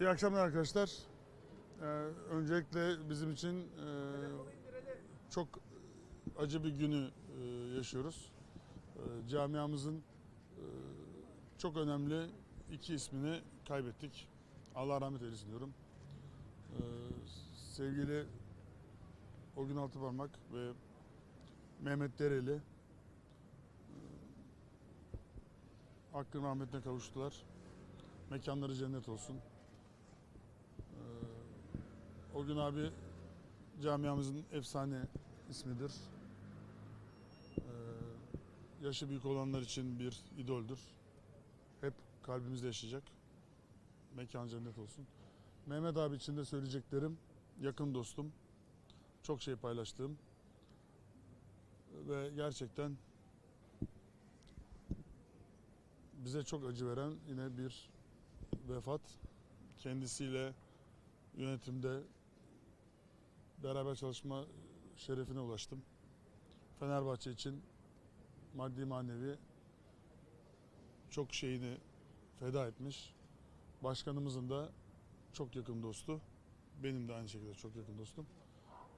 İyi akşamlar arkadaşlar. Ee, öncelikle bizim için e, çok acı bir günü e, yaşıyoruz. E, camiamızın e, çok önemli iki ismini kaybettik. Allah rahmet eylesin diyorum. E, sevgili O gün Altıparmak ve Mehmet Dereli e, hakkın rahmetine kavuştular. Mekanları cennet olsun. O gün abi camiamızın efsane ismidir. Ee, Yaşı büyük olanlar için bir idoldür. Hep kalbimizde yaşayacak. Mekan cennet olsun. Mehmet abi için de söyleyeceklerim yakın dostum. Çok şey paylaştığım ve gerçekten bize çok acı veren yine bir vefat. Kendisiyle yönetimde beraber çalışma şerefine ulaştım. Fenerbahçe için maddi manevi çok şeyini feda etmiş. Başkanımızın da çok yakın dostu. Benim de aynı şekilde çok yakın dostum.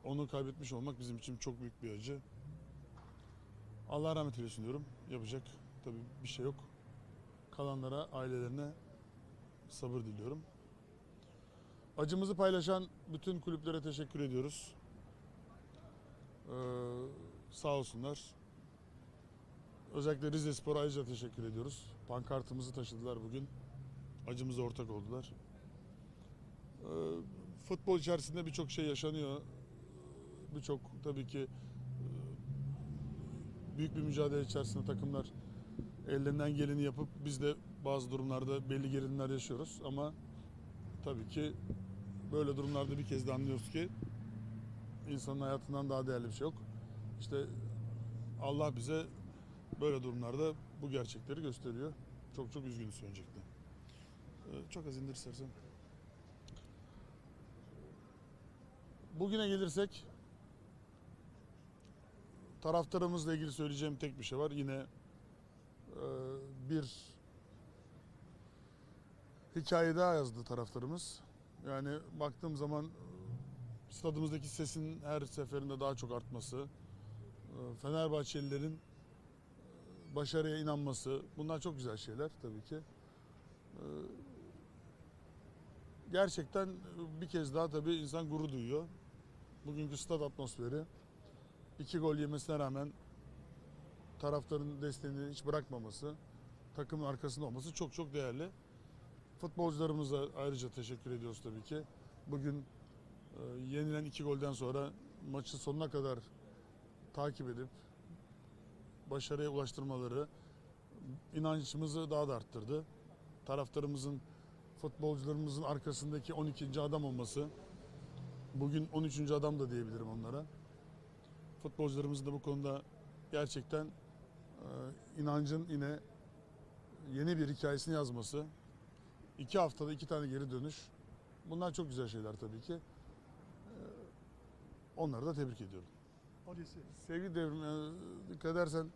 Onu kaybetmiş olmak bizim için çok büyük bir acı. Allah rahmet eylesin diyorum. Yapacak tabii bir şey yok. Kalanlara, ailelerine sabır diliyorum. Acımızı paylaşan bütün kulüplere teşekkür ediyoruz. Ee, sağ olsunlar. Özellikle Rize Spor'a ayrıca teşekkür ediyoruz. Pankartımızı taşıdılar bugün. Acımıza ortak oldular. Ee, futbol içerisinde birçok şey yaşanıyor. Birçok tabii ki e, büyük bir mücadele içerisinde takımlar ellerinden geleni yapıp biz de bazı durumlarda belli gerilimler yaşıyoruz ama tabii ki böyle durumlarda bir kez de anlıyoruz ki insanın hayatından daha değerli bir şey yok. İşte Allah bize böyle durumlarda bu gerçekleri gösteriyor. Çok çok üzgünüz öncelikle. Ee, Çok az indir istersen. Bugüne gelirsek taraftarımızla ilgili söyleyeceğim tek bir şey var. Yine e, bir hikaye daha yazdı taraftarımız. Yani baktığım zaman stadımızdaki sesin her seferinde daha çok artması, e, Fenerbahçelilerin e, başarıya inanması bunlar çok güzel şeyler tabii ki. E, Gerçekten bir kez daha tabii insan gurur duyuyor. Bugünkü stad atmosferi iki gol yemesine rağmen taraftarın desteğini hiç bırakmaması, takımın arkasında olması çok çok değerli. Futbolcularımıza ayrıca teşekkür ediyoruz tabii ki. Bugün e, yenilen iki golden sonra maçı sonuna kadar takip edip başarıya ulaştırmaları inancımızı daha da arttırdı. Taraftarımızın, futbolcularımızın arkasındaki 12. adam olması, bugün 13. adam da diyebilirim onlara. Futbolcularımızın da bu konuda gerçekten e, inancın yine yeni bir hikayesini yazması, iki haftada iki tane geri dönüş. Bunlar çok güzel şeyler tabii ki. Ee, Onları da tebrik ediyorum. Polisi. Sevgili devrim, e, dikkat edersen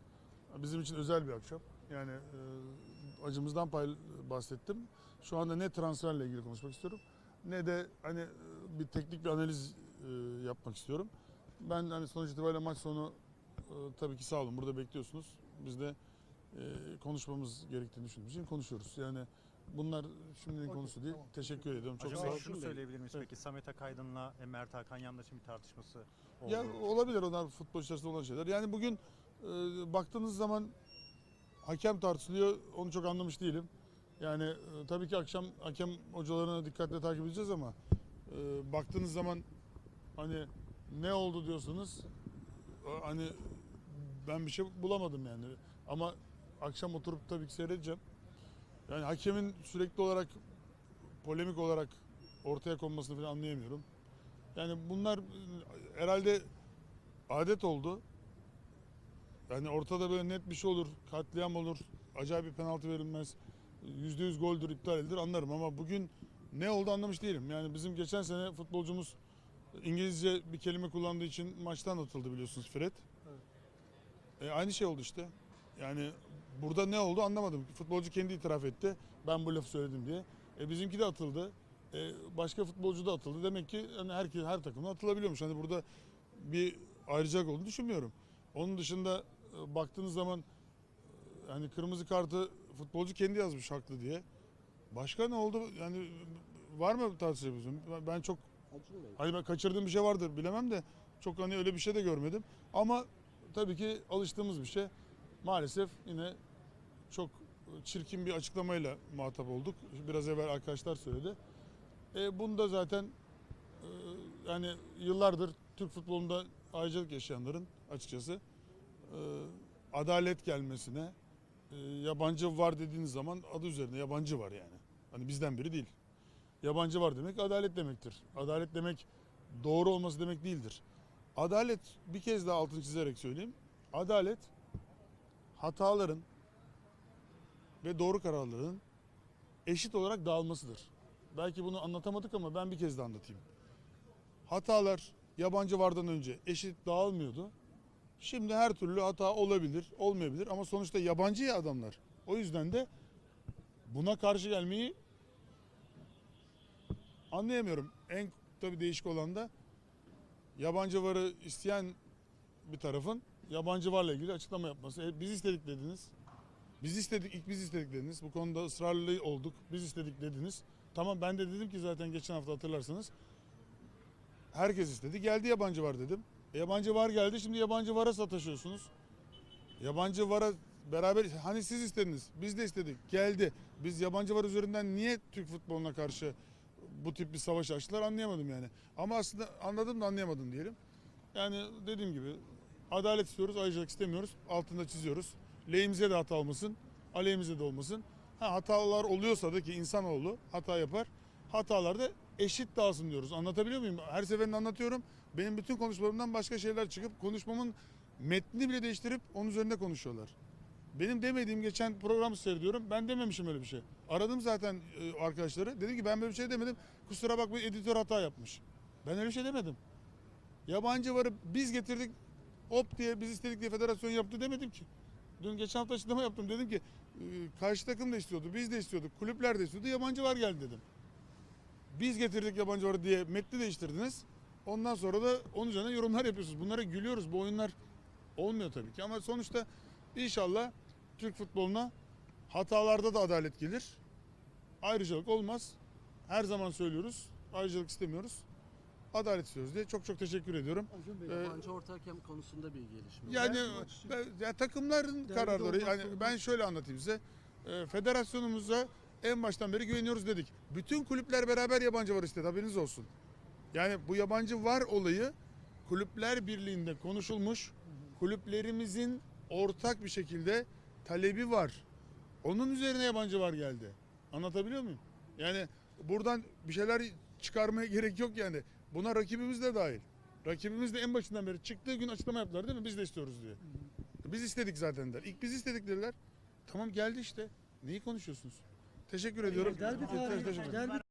bizim için özel bir akşam. Yani e, acımızdan pay bahsettim. Şu anda ne transferle ilgili konuşmak istiyorum ne de hani e, bir teknik bir analiz e, yapmak istiyorum. Ben hani sonuç itibariyle maç sonu e, tabii ki sağ olun burada bekliyorsunuz. Biz de e, konuşmamız gerektiğini düşündüğümüz için konuşuyoruz. Yani bunlar şimdinin Okey, konusu değil. tamam. Teşekkür ediyorum. Çok Acaba sağ ol. şunu söyleyebilir miyiz Evet. peki? Samet Akaydın'la e, Mert Hakan Yandaş'ın bir tartışması oldu. Ya olabilir onlar futbol içerisinde olan şeyler. Yani bugün e, baktığınız zaman hakem tartışılıyor. Onu çok anlamış değilim. Yani e, tabii ki akşam hakem hocalarını dikkatle takip edeceğiz ama e, baktığınız zaman hani ne oldu diyorsunuz. E, hani ben bir şey bulamadım yani. Ama akşam oturup tabii ki seyredeceğim. Yani hakemin sürekli olarak polemik olarak ortaya konmasını falan anlayamıyorum. Yani bunlar herhalde adet oldu. Yani ortada böyle net bir şey olur, katliam olur, acayip bir penaltı verilmez, yüzde yüz goldür, iptal edilir anlarım ama bugün ne oldu anlamış değilim. Yani bizim geçen sene futbolcumuz İngilizce bir kelime kullandığı için maçtan atıldı biliyorsunuz Fred. E, aynı şey oldu işte. Yani burada ne oldu anlamadım. Futbolcu kendi itiraf etti. Ben bu lafı söyledim diye. E, bizimki de atıldı. E, başka futbolcu da atıldı. Demek ki hani herkes her takımda atılabiliyormuş. Hani burada bir ayrıcalık olduğunu düşünmüyorum. Onun dışında e, baktığınız zaman e, hani kırmızı kartı futbolcu kendi yazmış haklı diye. Başka ne oldu? Yani var mı tartışabiliyorsun? Ben- Ben çok. Hani ben kaçırdığım bir şey vardır bilemem de çok hani öyle bir şey de görmedim. Ama tabii ki alıştığımız bir şey. Maalesef yine çok çirkin bir açıklamayla muhatap olduk. Biraz evvel arkadaşlar söyledi. E, bunda zaten e, yani yıllardır Türk futbolunda ayrıcalık yaşayanların açıkçası e, adalet gelmesine e, yabancı var dediğiniz zaman adı üzerinde yabancı var yani. Hani bizden biri değil. Yabancı var demek adalet demektir. Adalet demek doğru olması demek değildir. Adalet bir kez daha altını çizerek söyleyeyim. Adalet hataların ve doğru kararların eşit olarak dağılmasıdır. Belki bunu anlatamadık ama ben bir kez daha anlatayım. Hatalar yabancı vardan önce eşit dağılmıyordu. Şimdi her türlü hata olabilir, olmayabilir ama sonuçta yabancı ya adamlar. O yüzden de buna karşı gelmeyi anlayamıyorum. En tabii değişik olan da yabancı varı isteyen bir tarafın yabancı varla ilgili açıklama yapması. E, biz istedik dediniz. Biz istedik, ilk biz istedik dediniz. Bu konuda ısrarlı olduk. Biz istedik dediniz. Tamam ben de dedim ki zaten geçen hafta hatırlarsanız. Herkes istedi. Geldi yabancı var dedim. E, yabancı var geldi. Şimdi yabancı vara sataşıyorsunuz. Yabancı vara beraber hani siz istediniz. Biz de istedik. Geldi. Biz yabancı var üzerinden niye Türk futboluna karşı bu tip bir savaş açtılar anlayamadım yani. Ama aslında anladım da anlayamadım diyelim. Yani dediğim gibi adalet istiyoruz, ayrıcalık istemiyoruz. Altında çiziyoruz. Lehimize de hata olmasın, aleyhimize de olmasın. Ha, hatalar oluyorsa da ki insanoğlu hata yapar. Hatalar da eşit dağılsın diyoruz. Anlatabiliyor muyum? Her seferinde anlatıyorum. Benim bütün konuşmalarımdan başka şeyler çıkıp konuşmamın metnini bile değiştirip onun üzerinde konuşuyorlar. Benim demediğim geçen programı seyrediyorum. Ben dememişim öyle bir şey. Aradım zaten e, arkadaşları. Dedim ki ben böyle bir şey demedim. Kusura bakma editör hata yapmış. Ben öyle bir şey demedim. Yabancı varı biz getirdik. Hop diye biz istedik diye federasyon yaptı demedim ki. Dün geçen hafta açıklama yaptım. Dedim ki e, karşı takım da istiyordu. Biz de istiyorduk. Kulüpler de istiyordu. Yabancı var geldi dedim. Biz getirdik yabancı varı diye metni değiştirdiniz. Ondan sonra da onun üzerine yorumlar yapıyorsunuz. Bunlara gülüyoruz. Bu oyunlar olmuyor tabii ki. Ama sonuçta inşallah Türk futboluna hatalarda da adalet gelir. Ayrıcalık olmaz. Her zaman söylüyoruz. Ayrıcalık istemiyoruz. Adalet istiyoruz diye çok çok teşekkür ediyorum. Acun Bey, Ee, yabancı orta hakem konusunda bir gelişme. Yani ben- ya takımların Derbi kararları yani ben şöyle anlatayım size. Ee, federasyonumuza en baştan beri güveniyoruz dedik. Bütün kulüpler beraber yabancı var istedi haberiniz olsun. Yani bu yabancı var olayı kulüpler birliğinde konuşulmuş. Kulüplerimizin ortak bir şekilde talebi var. Onun üzerine yabancı var geldi. Anlatabiliyor muyum? Yani buradan bir şeyler çıkarmaya gerek yok yani. Buna rakibimiz de dahil. Rakibimiz de en başından beri çıktığı gün açıklama yaptılar değil mi? Biz de istiyoruz diye. Biz istedik zaten der. İlk biz istedik dediler. Tamam geldi işte. Neyi konuşuyorsunuz? Teşekkür ediyorum. Derbi Teşekkür tarihi, ederim. derbi